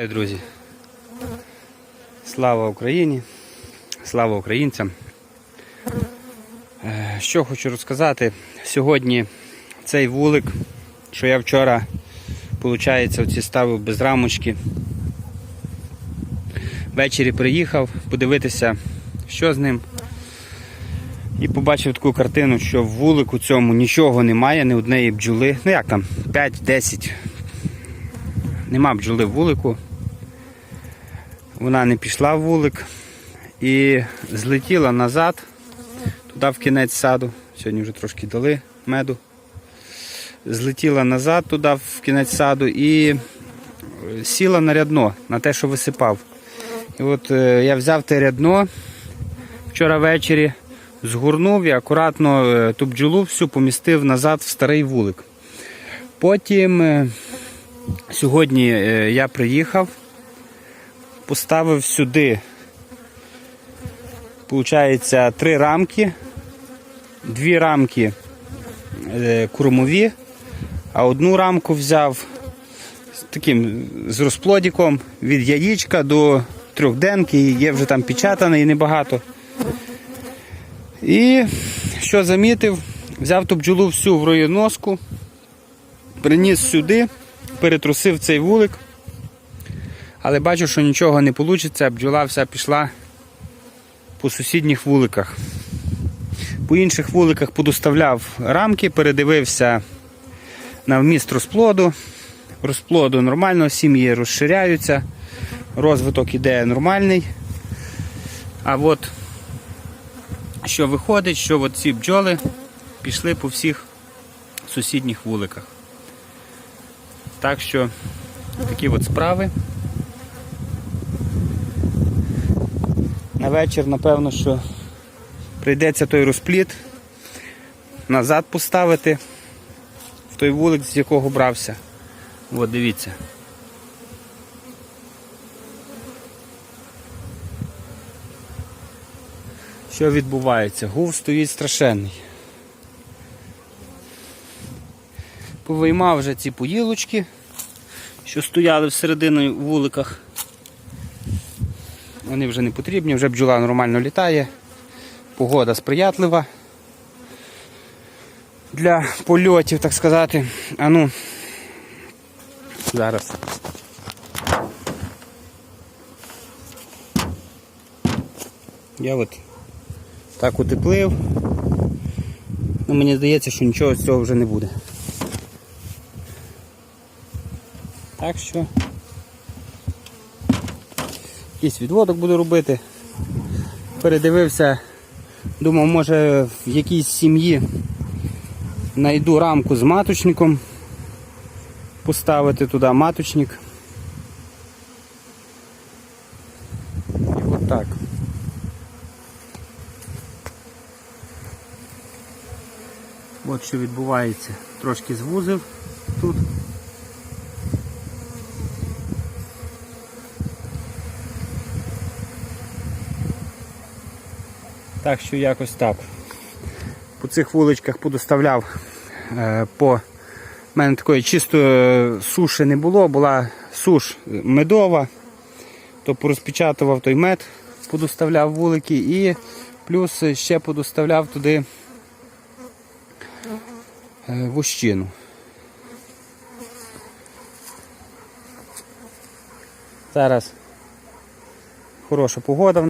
Друзі. Слава Україні, слава українцям. Е, Що хочу розказати. Сьогодні цей вулик, що я вчора, виходить, оці ставив без рамочки. Ввечері приїхав подивитися, що з ним. І побачив таку картину, що в вулику цьому нічого немає, ні однієї бджоли. Ну як там, 5-10 Нема бджоли в вулику. Вона не пішла в вулик і злетіла назад, туди в кінець саду. Сьогодні вже трошки дали меду. Злетіла назад туди в кінець саду і сіла на рядно, на те, що висипав. І от е, я взяв те рядно вчора ввечері, згорнув і акуратно е, ту бджолу всю помістив назад в старий вулик. Потім. Сьогодні е, я приїхав, поставив сюди, виходить, три рамки, дві рамки е, кормові, а одну рамку взяв з таким з розплодиком від яєчка до трьохденки, є вже там печатаний небагато. І що замітив, взяв ту бджолу всю в роєноску, приніс сюди перетрусив цей вулик, але бачу, що нічого не вийде, бджола вся пішла по сусідніх вуликах. По інших вуликах подоставляв рамки, передивився на вміст розплоду. Розплоду нормально, сім'ї розширяються, розвиток іде нормальний. А от що виходить, що ці бджоли пішли по всіх сусідніх вуликах. Так що такі от справи. На вечір, напевно, що прийдеться той розпліт назад поставити в той вулик, з якого брався. От дивіться. Що відбувається? Гув стоїть страшенний. Повиймав вже ці поїлочки, що стояли всередині в вуликах. Вони вже не потрібні, вже бджола нормально літає, погода сприятлива для польотів, так сказати. А ну, зараз. Я от так утеплив. Ну, мені здається, що нічого з цього вже не буде. Так що якийсь відводок буду робити. Передивився, думав, може в якійсь сім'ї знайду рамку з маточником, поставити туди маточник. І от так. От що відбувається. Трошки звузив тут. Так що якось так. По цих вуличках подоставляв е, по У мене такої чистої суші не було, була суш медова, то порозпечатував той мед, подоставляв вулики і плюс ще подоставляв туди е, вощину. Зараз хороша погода.